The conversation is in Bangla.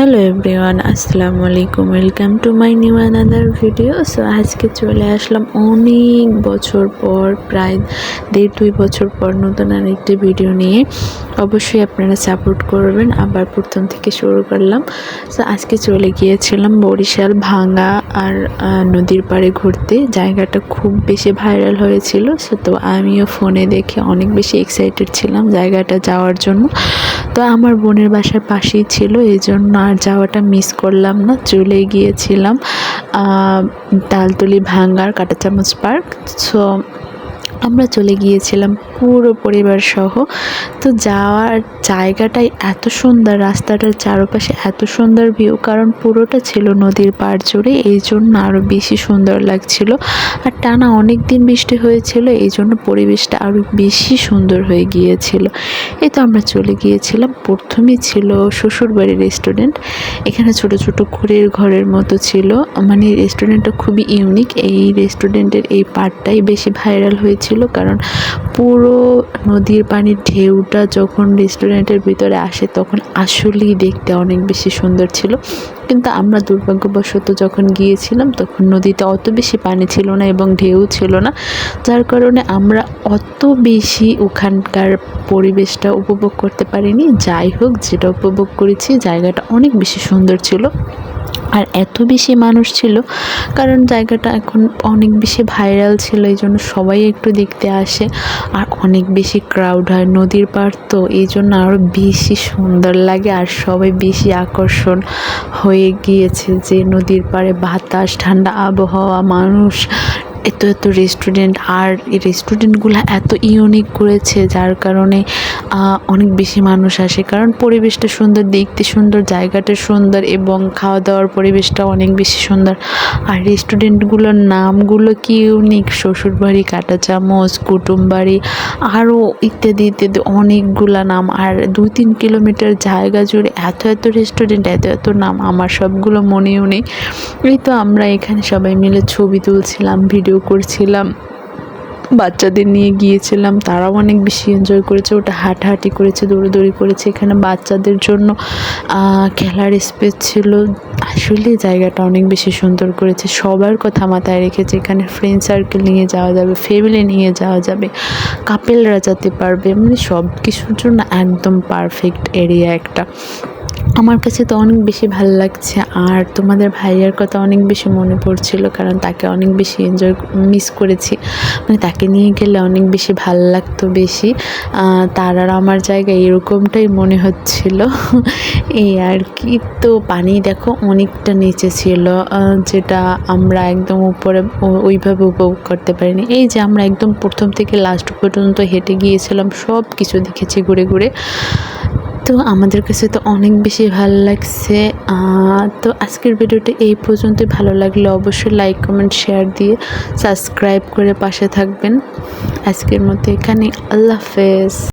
হ্যালো এভরিওয়ান, আসসালামু আলাইকুম। Welcome to my new another video so আজকে চলে আসলাম অনেক বছর পর, প্রায় দেড় দুই বছর পর নতুন আরেকটি ভিডিও নিয়ে। অবশ্যই আপনারা সাপোর্ট করবেন। আবার প্রথম থেকে শুরু করলাম। সো আজকে চলে গিয়েছিলাম বরিশাল ভাঙ্গা আর নদীর পাড়ে ঘুরতে। জায়গাটা খুব বেশি ভাইরাল হয়েছিল। সো তো আমিও ফোনে দেখে অনেক বেশি এক্সাইটেড ছিলাম জায়গাটা যাওয়ার জন্য। তো আমার বোনের বাসার পাশেই ছিল, এই জন্য আর যাওয়াটা মিস করলাম না, চলে গিয়েছিলাম তালতলি ভাঙ্গার কাটা চামচ পার্ক। সো আমরা চলে গিয়েছিলাম পুরো পরিবার সহ তো যাওয়ার জায়গাটাই এত সুন্দর, রাস্তাটার চারপাশে এত সুন্দর ভিউ কারণ পুরোটা ছিল নদীর পাড় জুড়ে, এই জন্য আরও বেশি সুন্দর লাগছিল। আর টানা অনেক দিন বৃষ্টি হয়েছিল, এই জন্য পরিবেশটা আরও বেশি সুন্দর হয়ে গিয়েছিল। এই তো আমরা চলে গিয়েছিলাম, প্রথমেই ছিল শ্বশুরবাড়ির রেস্টুরেন্ট এখানে ছোট ছোট ঘুরের ঘরের মতো ছিল। মানে রেস্টুরেন্টটা খুবই ইউনিক এই রেস্টুরেন্টের এই পার্টটাই বেশি ভাইরাল হয়েছিল। কারণ পুরো নদীর পানির ঢেউটা যখন রেস্টুরেন্টের ভিতরে আসে তখন আসলেই দেখতে অনেক বেশি সুন্দর ছিল। কিন্তু আমরা দুর্ভাগ্যবশত যখন গিয়েছিলাম তখন নদীতে অত বেশি পানি ছিল না এবং ঢেউ ছিল না। যার কারণে আমরা অত বেশি ওখানকার পরিবেশটা উপভোগ করতে পারিনি। যাই হোক, যেটা উপভোগ করেছি, জায়গাটা অনেক বেশি সুন্দর ছিল। আর এত বেশি মানুষ ছিল, কারণ জায়গাটা এখন অনেক বেশি ভাইরাল ছিল, এই জন্য সবাই একটু দেখতে আসে। আর অনেক বেশি ক্রাউড হয়, নদীর পাড় তো, এই জন্য আরও বেশি সুন্দর লাগে। আর সবাই বেশি আকর্ষণ হয়ে গিয়েছে যে নদীর পাড়ে বাতাস, ঠান্ডা আবহাওয়া, মানুষ এত এত রেস্টুরেন্ট আর এই রেস্টুরেন্টগুলো এত ইউনিক করেছে, যার কারণে অনেক বেশি মানুষ আসে। কারণ পরিবেশটা সুন্দর, দেখতে সুন্দর, জায়গাটা সুন্দর এবং খাওয়া দাওয়ার পরিবেশটা অনেক বেশি সুন্দর। আর রেস্টুরেন্টগুলোর নামগুলো কি ইউনিক শ্বশুরবাড়ি কাটা চামচ কুটুমবাড়ি আরও ইত্যাদি ইত্যাদি অনেকগুলা নাম। আর দুই তিন কিলোমিটার জায়গা জুড়ে এত এত রেস্টুরেন্ট এত এত নাম, আমার সবগুলো মনেও নেই। এই তো আমরা এখানে সবাই মিলে ছবি তুলছিলাম ভিডিও করছিলাম। বাচ্চাদের নিয়ে গিয়েছিলাম, তারাও অনেক বেশি এনজয় করেছে, ওটা হাঁটাহাঁটি করেছে, দৌড়াদৌড়ি করেছে। এখানে বাচ্চাদের জন্য খেলার স্পেস ছিল। আসলে জায়গাটা অনেক বেশি সুন্দর করেছে। সবার কথা মাথায় রেখেছে, এখানে ফ্রেন্ড সার্কেল নিয়ে যাওয়া যাবে ফ্যামিলি নিয়ে যাওয়া যাবে কাপেলরা যেতে পারবে। মানে সব কিছুর জন্য একদম পারফেক্ট এরিয়া একটা। আমার কাছে তো অনেক বেশি ভালো লাগছে আর তোমাদের ভাইয়ার কথা অনেক বেশি মনে পড়ছিল কারণ তাকে অনেক বেশি এনজয় মিস করেছি। মানে তাকে নিয়ে গেলে অনেক বেশি ভালো লাগতো বেশি। তার আর আমার জায়গায় এরকমটাই মনে হচ্ছিল। এই আর কি। তো পানি দেখো অনেকটা নিচে ছিল যেটা আমরা একদম উপরে ওইভাবে উপভোগ করতে পারিনি। এই যে আমরা একদম প্রথম থেকে লাস্ট পর্যন্ত হেঁটে গিয়েছিলাম সব কিছু দেখেছি ঘুরে ঘুরে। তো আমাদের কাছে তো অনেক বেশি ভালো লাগছে। তো আজকের ভিডিওটা এই পর্যন্তই। ভালো লাগলে অবশ্যই লাইক কমেন্ট শেয়ার দিয়ে সাবস্ক্রাইব করে পাশে থাকবেন। আজকের মতো এখানে আল্লাহ হাফেজ।